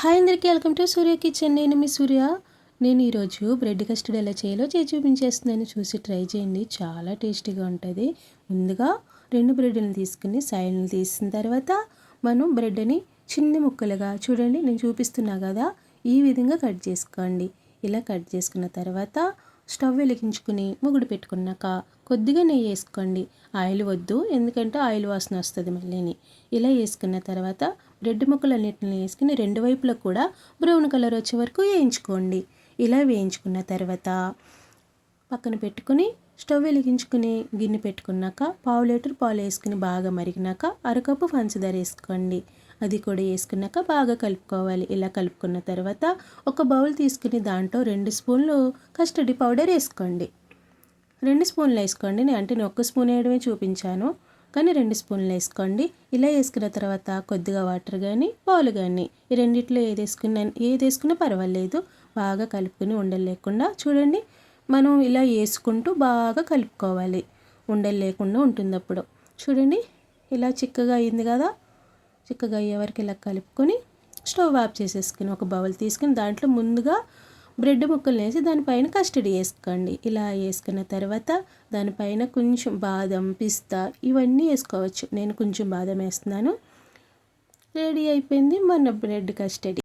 Hi అందరికీ welcome to Surya kitchen. నేను మీ సూర్య. నేను ఈరోజు బ్రెడ్ కస్టర్డ్ ఎలా చేయాలో చేసి చూపించేస్తున్నాను. చూసి ట్రై చేయండి. చాలా టేస్టీగా ఉంటుంది. ముందుగా రెండు బ్రెడ్లను తీసుకుని సైడ్ని తీసిన తర్వాత మనం బ్రెడ్ని చిన్న ముక్కలుగా చూడండి నేను చూపిస్తున్నా కదా ఈ విధంగా కట్ చేసుకోండి. ఇలా కట్ చేసుకున్న తర్వాత స్టవ్ వెలిగించుకుని ముగుడు పెట్టుకున్నాక కొద్దిగా నెయ్యి వేసుకోండి. ఆయిల్ వద్దు ఎందుకంటే ఆయిల్ వాసన వస్తుంది మళ్ళీని. ఇలా వేసుకున్న తర్వాత బ్రెడ్ ముక్కలన్నింటిని వేసుకుని రెండు వైపులా కూడా బ్రౌన్ కలర్ వచ్చే వరకు వేయించుకోండి. ఇలా వేయించుకున్న తర్వాత పక్కన పెట్టుకుని స్టవ్ వెలిగించుకుని గిన్నె పెట్టుకున్నాక పావు లీటర్ పాలు వేసుకుని బాగా మరిగినాక అరకప్పు పంచదార వేసుకోండి. అది కూడా వేసుకున్నాక బాగా కలుపుకోవాలి. ఇలా కలుపుకున్న తర్వాత ఒక బౌల్ తీసుకుని దాంట్లో రెండు స్పూన్లు కస్టర్డ్ పౌడర్ వేసుకోండి. రెండు స్పూన్లు వేసుకోండి. నేను అంటే నేను ఒక్క స్పూన్ వేయడమే చూపించాను. కానీ రెండు స్పూన్లు వేసుకోండి. ఇలా వేసుకున్న తర్వాత కొద్దిగా వాటర్ కానీ పాలు కానీ ఈ రెండిట్లో ఏది వేసుకున్నా ఏది వేసుకున్నా పర్వాలేదు. బాగా కలుపుకుని ఉండలు లేకుండా చూడండి. మనం ఇలా వేసుకుంటూ బాగా కలుపుకోవాలి. ఉండలు లేకుండా ఉంటుంది అప్పుడు చూడండి. ఇలా చిక్కగా అయింది కదా. చిక్కగా అయ్యే వరకు ఇలా కలుపుకొని స్టవ్ ఆఫ్ చేసేసుకుని ఒక బౌల్ తీసుకుని దాంట్లో ముందుగా బ్రెడ్ ముక్కలు వేసి దానిపైన కస్టడీ వేసుకోండి. ఇలా వేసుకున్న తర్వాత దానిపైన కొంచెం బాదం పిస్తా ఇవన్నీ వేసుకోవచ్చు. నేను కొంచెం బాదం వేస్తున్నాను. రెడీ అయిపోయింది మన బ్రెడ్ కస్టడీ